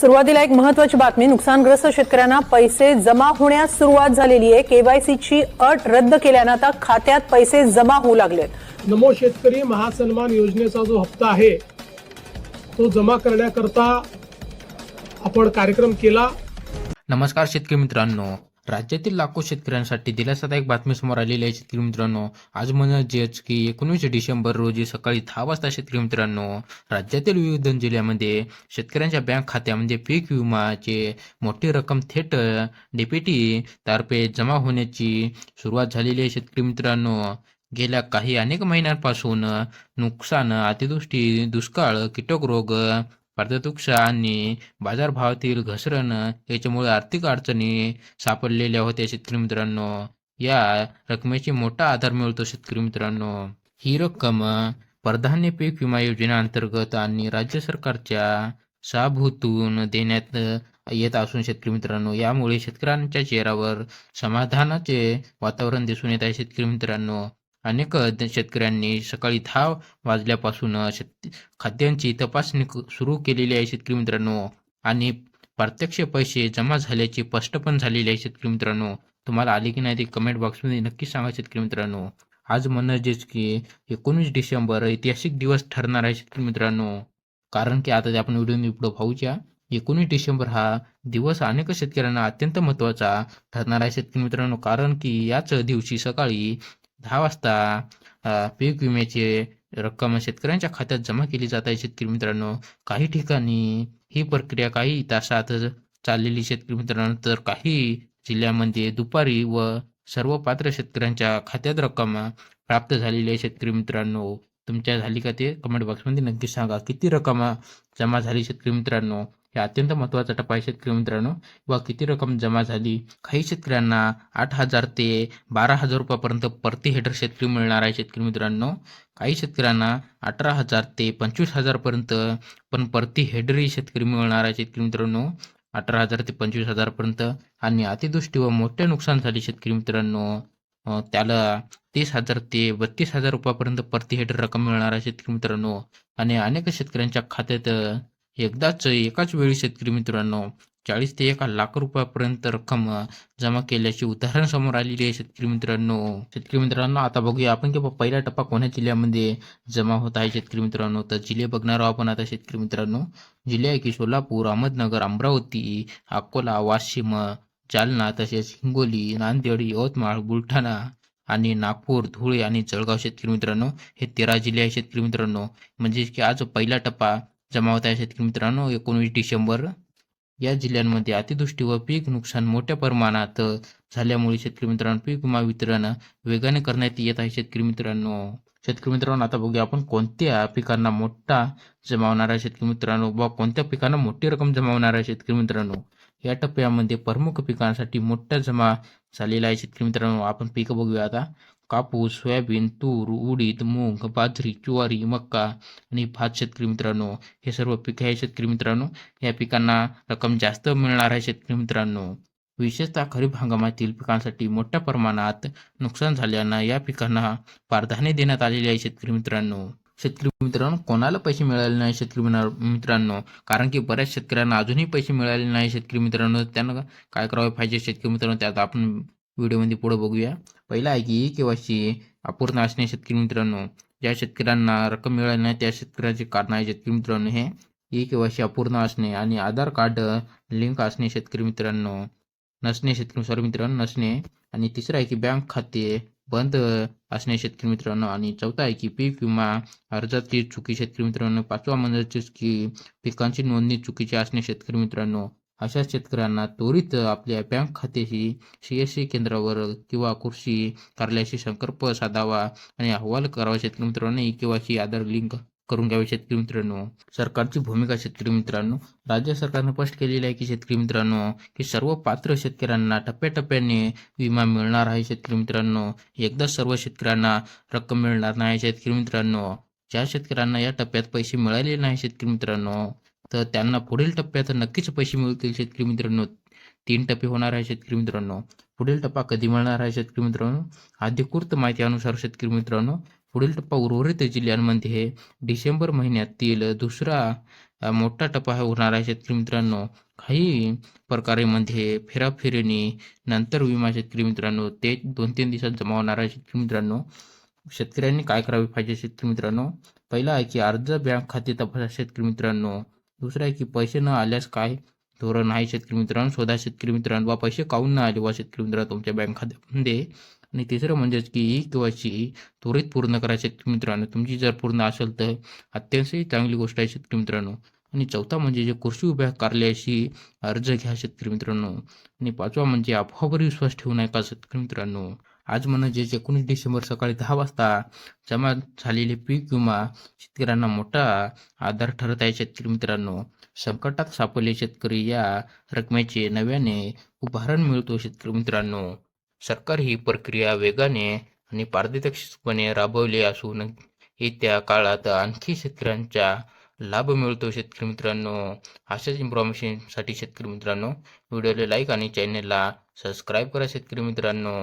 सुरुवातीला एक महत्वाची बातमी नुकसानग्रस्त शेतकऱ्यांना पैसे जमा होण्यास सुरुवात झालेली आहे. केवायसीची अट रद्द केल्यानं आता खात्यात पैसे जमा होऊ लागलेत. नमो शेतकरी महासन्मान योजनेचा जो हप्ता आहे तो जमा करण्याकरता आपण कार्यक्रम केला. नमस्कार शेतकरी मित्रांनो. राज्यातील लाखो शेतकऱ्यांसाठी दिलासादायक बातमी समोर आलेली आहे शेतकरी मित्रांनो. आज म्हणजेच की एकोणीस डिसेंबर रोजी सकाळी दहा वाजता शेतकरी मित्रांनो राज्यातील विविध जिल्ह्यामध्ये शेतकऱ्यांच्या बँक खात्यामध्ये पीक विमाचे मोठी रक्कम थेट डीपीटी तर्फे जमा होण्याची सुरुवात झालेली आहे शेतकरी मित्रांनो. गेल्या काही अनेक महिन्यांपासून नुकसान अतिवृष्टी दुष्काळ कीटक रोग पर्जतुक्ष आणि बाजारभावातील घसरण याच्यामुळे आर्थिक अडचणी सापडलेल्या होत्या शेतकरी मित्रांनो. या रकमेची मोठा आधार मिळतो शेतकरी मित्रांनो. ही रक्कम प्रधान्य पीक विमा योजनेअंतर्गत आणि राज्य सरकारच्या साभूतून देण्यात येत असून शेतकरी मित्रांनो यामुळे शेतकऱ्यांच्या चेहऱ्यावर समाधानाचे वातावरण दिसून येत आहे शेतकरी मित्रांनो. अनेक शेतकऱ्यांनी सकाळी दहा वाजल्यापासून शेत खाद्यांची तपासणी सुरू केलेली आहे शेतकरी मित्रांनो. आणि प्रत्यक्ष पैसे जमा झाल्याची स्पष्ट पण झालेली आहे शेतकरी मित्रांनो. तुम्हाला आले की नाही ते कमेंट बॉक्समध्ये नक्की सांगा शेतकरी मित्रांनो. आज म्हणजेच की एकोणीस डिसेंबर ऐतिहासिक दिवस ठरणार आहे शेतकरी मित्रांनो. कारण की आता ते आपण व्हिडिओ पुढं पाहूया एकोणीस डिसेंबर हा दिवस अनेक शेतकऱ्यांना अत्यंत महत्त्वाचा ठरणार आहे शेतकरी मित्रांनो. कारण की याच दिवशी सकाळी दहा वाजता पीक विम्याची रक्कम शेतकऱ्यांच्या खात्यात जमा केली जात आहे शेतकरी मित्रांनो. काही ठिकाणी ही प्रक्रिया काही तासात चाललेली शेतकरी मित्रांनो. तर काही जिल्ह्यामध्ये दुपारी व सर्व पात्र शेतकऱ्यांच्या खात्यात रक्कम प्राप्त झालेली आहे शेतकरी मित्रांनो. तुमच्या झाली का ते कमेंट बॉक्समध्ये नक्की सांगा. किती रक्कम जमा झाली शेतकरी मित्रांनो? हे अत्यंत महत्त्वाचा टप्पा आहे शेतकरी मित्रांनो. व किती रक्कम जमा झाली? काही शेतकऱ्यांना आठ हजार ते बारा हजार रुपयापर्यंत प्रति हेक्टर शेतकरी मिळणार आहे शेतकरी मित्रांनो. काही शेतकऱ्यांना अठरा हजार ते पंचवीस हजारपर्यंत पण प्रति हेक्टरी शेतकरी मिळणार आहे शेतकरी मित्रांनो. अठरा हजार ते पंचवीस हजारपर्यंत. आणि अतिदृष्टी व मोठे नुकसान झाले शेतकरी मित्रांनो. त्याला तीस हजार ते बत्तीस हजार रुपयापर्यंत प्रति हेक्टर रक्कम मिळणार आहे शेतकरी मित्रांनो. आणि अनेक शेतकऱ्यांच्या खात्यात एकदाच एकाच वेळी शेतकरी मित्रांनो चाळीस ते एका लाख रुपयापर्यंत रक्कम जमा केल्याची उदाहरण समोर आलेली आहे शेतकरी मित्रांनो. शेतकरी मित्रांनो आता बघूया आपण की बा पहिला टप्पा कोण्या जिल्ह्यामध्ये जमा होत आहे शेतकरी मित्रांनो. तर जिल्हे बघणार आहोत आपण आता शेतकरी मित्रांनो. जिल्हे आहे की सोलापूर अहमदनगर अमरावती अकोला वाशिम जालना तसेच हिंगोली नांदेड यवतमाळ बुलढाणा आणि नागपूर धुळे आणि जळगाव शेतकरी मित्रांनो हे तेरा जिल्हे आहे शेतकरी मित्रांनो. म्हणजेच की आज पहिला टप्पा जमा होत आहे शेतकरी मित्रांनो. एकोणवीस डिसेंबर या जिल्ह्यांमध्ये अतिवृष्टी व पीक नुकसान मोठ्या प्रमाणात झाल्यामुळे शेतकरी मित्रांनो पीक विमा वितरण वेगाने करण्यात येत आहे. शेतकरी मित्रांनो शेतकरी मित्रांनो आता बघूया आपण कोणत्या पिकांना मोठा जमा आहे शेतकरी मित्रांनो. व कोणत्या पिकांना मोठी रक्कम जमा आहे शेतकरी मित्रांनो. या टप्प्यामध्ये प्रमुख पिकांसाठी मोठा जमा झालेला आहे शेतकरी मित्रांनो. आपण पिकं बघूया आता. कापूस सोयाबीन तूर उडीद मूग बाजरी ज्वारी मक्का आणि भात शेतकरी मित्रांनो हे सर्व पिके आहे शेतकरी मित्रांनो. या पिकांना रक्कम जास्त मिळणार आहे शेतकरी मित्रांनो. विशेषतः खरीप हंगामातील पिकांसाठी मोठ्या प्रमाणात नुकसान झाल्यानं या पिकांना प्राधान्य देण्यात आलेले आहे शेतकरी मित्रांनो. शेतकरी मित्रांनो कोणाला पैसे मिळाले नाही शेतकरी मित्रांनो? कारण की बऱ्याच शेतकऱ्यांना अजूनही पैसे मिळाले नाही शेतकरी मित्रांनो. त्यांना काय करावे पाहिजे शेतकरी मित्रांनो? त्यात आपण व्हिडिओमध्ये पुढे बघूया. पहिला आहे की केवायसी अपूर्ण असणे शेतकरी मित्रांनो ज्या शेतकऱ्यांना रक्कम मिळाली नाही त्या शेतकऱ्याचे कारण आहे शेतकरी मित्रांनो हे. ई केवायसी अपूर्ण असणे आणि आधार कार्ड लिंक असणे शेतकरी मित्रांनो नसणे शेतकरी सॉरी मित्रांनो नसणे. आणि तिसरं आहे की बँक खाते बंद असणे शेतकरी मित्रांनो. आणि चौथा आहे की पीक विमा अर्जाची चुकी शेतकरी मित्रांनो. पाचवा म्हणजेच की पिकांची नोंदणी चुकीची असणे शेतकरी मित्रांनो. अशा शेतकऱ्यांना त्वरित आपल्या बँक खात्याशी सी एस सी केंद्रावर किंवा कृषी कार्यालयाशी संपर्क साधावा आणि अहवाल करावा शेतकरी मित्रांनी किंवा ही आधार लिंक करून घ्यावे शेतकरी मित्रांनो. सरकारची भूमिका शेतकरी मित्रांनो राज्य सरकारने स्पष्ट केलेली आहे की शेतकरी मित्रांनो की सर्व पात्र शेतकऱ्यांना टप्प्याटप्प्याने विमा मिळणार आहे शेतकरी मित्रांनो. एकदा सर्व शेतकऱ्यांना रक्कम मिळणार नाही शेतकरी मित्रांनो. ज्या शेतकऱ्यांना या टप्प्यात पैसे मिळाले नाही शेतकरी मित्रांनो तर त्यांना पुढील टप्प्यात नक्कीच पैसे मिळतील शेतकरी मित्रांनो. तीन टप्पे होणार आहे शेतकरी मित्रांनो. पुढील टप्पा कधी मिळणार आहे शेतकरी मित्रांनो? अधिकृत माहितीनुसार शेतकरी मित्रांनो पुढील टप्पा उर्वरित जिल्ह्यांमध्ये डिसेंबर महिन्यातील दुसरा मोठा टप्पा हा होणार आहे शेतकरी मित्रांनो. काही प्रकारे मध्ये फेराफेरीने नंतर विमा शेतकरी मित्रांनो ते दोन तीन दिवसात जमा होणार आहे शेतकरी मित्रांनो. शेतकऱ्यांनी काय करावे पाहिजे शेतकरी मित्रांनो? पहिला आहे की अर्ज बँक खाते तपासा शेतकरी मित्रांनो. दुसरं आहे की पैसे न आल्यास काय धोरण आहे शेतकरी मित्रांनो? शोधा शेतकरी मित्रांनो. वा पैसे काऊन न आले? वा शेतकरी मित्रांनो तुमच्या बँक खात्यामध्ये. आणि तिसरं म्हणजेच की ही केवायसी त्वरित पूर्ण करा शेतकरी मित्रांनो. तुमची जर पूर्ण असेल तर अत्यंतही चांगली गोष्ट आहे शेतकरी मित्रांनो. आणि चौथा म्हणजे जे कृषी विभाग कार्यालयाशी अर्ज घ्या शेतकरी मित्रांनो. आणि पाचवा म्हणजे अफवावर विश्वास ठेवू नका शेतकरी मित्रांनो. आज म्हणजे एकोणीस डिसेंबर सकाळी दहा वाजता जमा झालेले पीक विमा शेतकऱ्यांना मोठा आधार ठरत आहे. शेतकरी मित्रांनो संकटात सापडले शेतकरी या रकमेचे नव्याने उभारण मिळतो. शेतकरी मित्रांनो सरकार ही प्रक्रिया वेगाने आणि पारदर्शकपणे राबवली असून येत्या काळात आणखी शेतकऱ्यांचा लाभ मिळतो. शेतकरी मित्रांनो अशाच इन्फॉर्मेशनसाठी शेतकरी मित्रांनो व्हिडिओला लाईक आणि चॅनलला सबस्क्राईब करा. शेतकरी मित्रांनो